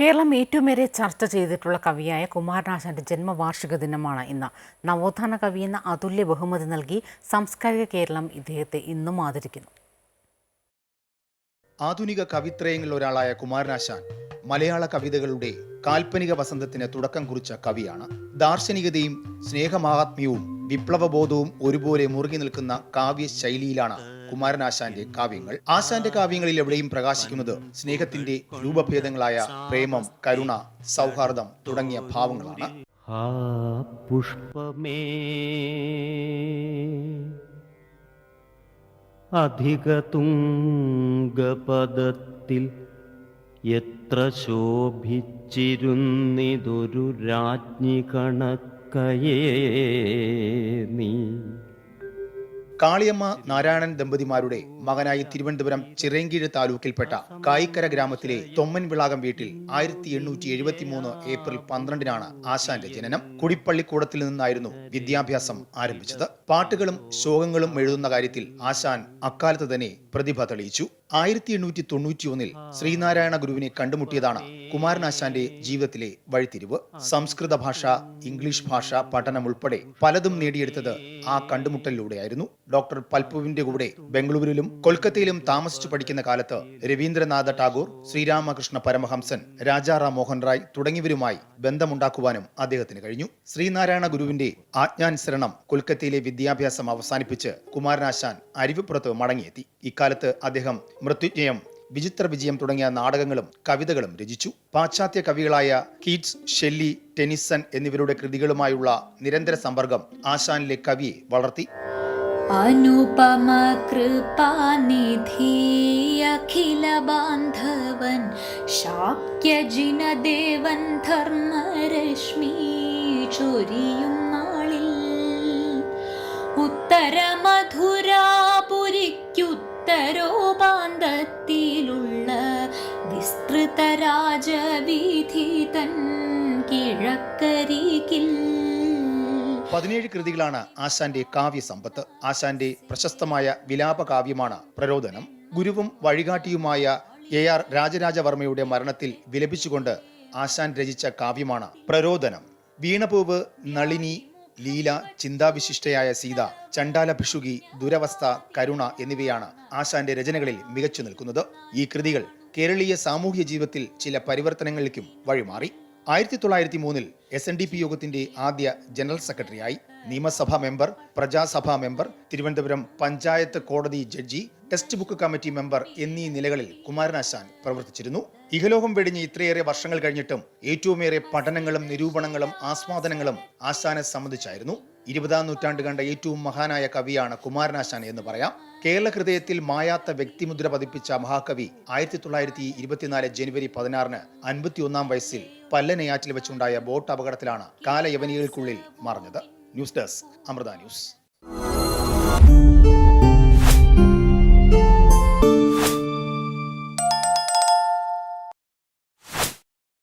കേരളം ഏറ്റവുമേറെ ചർച്ച ചെയ്തിട്ടുള്ള കവിയായ കുമാരനാശാന്റെ ജന്മവാർഷിക ദിനമാണ് ഇന്ന്. നവോത്ഥാന കവി എന്ന അതുല്യ ബഹുമതി നൽകി സാംസ്കാരിക കേരളം ഇദ്ദേഹത്തെ ഇന്നും ആദരിക്കുന്നു. ആധുനിക കവിത്രയങ്ങളിൽ ഒരാളായ കുമാരനാശാൻ മലയാള കവിതകളുടെ കാൽപ്പനിക വസന്തത്തിന് തുടക്കം കുറിച്ച കവിയാണ്. ദാർശനികതയും സ്നേഹമാഹാത്മ്യവും വിപ്ലവബോധവും ഒരുപോലെ മുറുകി നിൽക്കുന്ന കാവ്യ ശൈലിയിലാണ് കുമാരനാശാന്റെ കാവ്യങ്ങൾ. ആശാന്റെ കാവ്യങ്ങളിൽ എവിടെയും പ്രകാശിക്കുന്നത് സ്നേഹത്തിന്റെ രൂപഭേദങ്ങളായ പ്രേമം കരുണ സൗഹാർദ്ദം തുടങ്ങിയ ഭാവങ്ങളാണ്. പുഷ്പമേ അധിക തുംഗപദത്തിൽ എത്ര ശോഭിച്ചിരുന്നിതൊരു രാജ്ഞി കണക്കയേ നീ. കാളിയമ്മ നാരായണൻ ദമ്പതിമാരുടെ മകനായി തിരുവനന്തപുരം ചിറയൻകീഴ് താലൂക്കിൽപ്പെട്ട കായിക്കര ഗ്രാമത്തിലെ തൊമ്മൻ വിളാകം വീട്ടിൽ ആയിരത്തി എണ്ണൂറ്റി എഴുപത്തി മൂന്ന് ഏപ്രിൽ പന്ത്രണ്ടിനാണ് ആശാന്റെ ജനനം. കുടിപ്പള്ളിക്കൂടത്തിൽ നിന്നായിരുന്നു വിദ്യാഭ്യാസം ആരംഭിച്ചത്. പാട്ടുകളും ശോകങ്ങളും എഴുതുന്ന കാര്യത്തിൽ ആശാൻ അക്കാലത്ത് തന്നെ പ്രതിഭ തെളിയിച്ചു. ആയിരത്തി എണ്ണൂറ്റി തൊണ്ണൂറ്റി ഒന്നിൽ ശ്രീനാരായണ ഗുരുവിനെ കണ്ടുമുട്ടിയതാണ് കുമാരനാശാന്റെ ജീവിതത്തിലെ വഴിത്തിരിവ്. സംസ്കൃത ഭാഷ ഇംഗ്ലീഷ് ഭാഷ പഠനം ഉൾപ്പെടെ പലതും നേടിയെടുത്തത് ആ കണ്ടുമുട്ടലിലൂടെയായിരുന്നു. ഡോക്ടർ പൽപുവിന്റെ കൂടെ ബംഗളൂരുവിലും കൊൽക്കത്തയിലും താമസിച്ചു പഠിക്കുന്ന കാലത്ത് രവീന്ദ്രനാഥ ടാഗോർ ശ്രീരാമകൃഷ്ണ പരമഹംസൻ രാജാറാം മോഹൻ റായ് തുടങ്ങിയവരുമായി ബന്ധമുണ്ടാക്കുവാനും അദ്ദേഹത്തിന് കഴിഞ്ഞു. ശ്രീനാരായണ ഗുരുവിന്റെ ആജ്ഞാനുസരണം കൊൽക്കത്തയിലെ വിദ്യാഭ്യാസം അവസാനിപ്പിച്ച് കുമാരനാശാൻ അരുവിപ്പുറത്ത് മടങ്ങിയെത്തി. ഇക്കാലത്ത് അദ്ദേഹം മൃത്യുജ്ഞയം വിചിത്ര വിജയം തുടങ്ങിയ നാടകങ്ങളും കവിതകളും രചിച്ചു. പാശ്ചാത്യ കവികളായ കീറ്റ്സ് ഷെല്ലി ടെനിസൺ എന്നിവരുടെ കൃതികളുമായുള്ള നിരന്തര സമ്പർക്കം ആശാനിലെ കവിയെ വളർത്തി. अनुपम कृपानिधि अखिल बान्धवन् शाक्यजिनदेवन् धर्मरश्मि ചൊരിയും നാളിൽ ഉത്തരമധുരാപുരിക്കുത്തരോപാന്തത്തിലുള്ള വിസ്തൃത രാജവീഥി തൻ കിഴക്കരികിൽ പതിനേഴ് കൃതികളാണ് ആശാന്റെ കാവ്യ സമ്പത്ത് ആശാന്റെ പ്രശസ്തമായ വിലാപകാവ്യമാണ് പ്രരോദനം. ഗുരുവും വഴികാട്ടിയുമായ എ ആർ രാജരാജവർമ്മയുടെ മരണത്തിൽ വിലപിച്ചുകൊണ്ട് ആശാൻ രചിച്ച കാവ്യമാണ് പ്രരോദനം. വീണപൂവ് നളിനി ലീല ചിന്താവിശിഷ്ടയായ സീത ചണ്ടാല ഭിഷുകി ദുരവസ്ഥ കരുണ എന്നിവയാണ് ആശാന്റെ രചനകളിൽ മികച്ചു നിൽക്കുന്നത്. ഈ കൃതികൾ കേരളീയ സാമൂഹ്യ ജീവിതത്തിൽ ചില പരിവർത്തനങ്ങളിലേക്കും വഴിമാറി. ആയിരത്തി തൊള്ളായിരത്തി മൂന്നിൽ എസ് എൻ ഡി പി യോഗത്തിന്റെ ആദ്യ ജനറൽ സെക്രട്ടറിയായി നിയമസഭാ മെമ്പർ പ്രജാസഭാ മെമ്പർ തിരുവനന്തപുരം പഞ്ചായത്ത് കോടതി judge text book committee member എന്നീ നിലകളിൽ കുമാരനാശാൻ പ്രവർത്തിച്ചിരുന്നു. ഇഹലോകം വെടിഞ്ഞ് ഇത്രയേറെ വർഷങ്ങൾ കഴിഞ്ഞിട്ടും ഏറ്റവുമേറെ പഠനങ്ങളും നിരൂപണങ്ങളും ആസ്വാദനങ്ങളും ആശാനെ സംബന്ധിച്ചായിരുന്നു. ഇരുപതാം നൂറ്റാണ്ട് കണ്ട ഏറ്റവും മഹാനായ കവിയാണ് കുമാരനാശാൻ എന്ന് പറയാം. കേരള ഹൃദയത്തിൽ മായാത്ത വ്യക്തിമുദ്ര പതിപ്പിച്ച മഹാകവി ആയിരത്തി തൊള്ളായിരത്തി ഇരുപത്തിനാല് ജനുവരി പതിനാറിന് അൻപത്തിയൊന്നാം വയസ്സിൽ പല്ലനയാറ്റിൽ വെച്ചുണ്ടായ ബോട്ട് അപകടത്തിലാണ് കാലയവനികൾക്കുള്ളിൽ മറഞ്ഞത്. News desk Amrita news.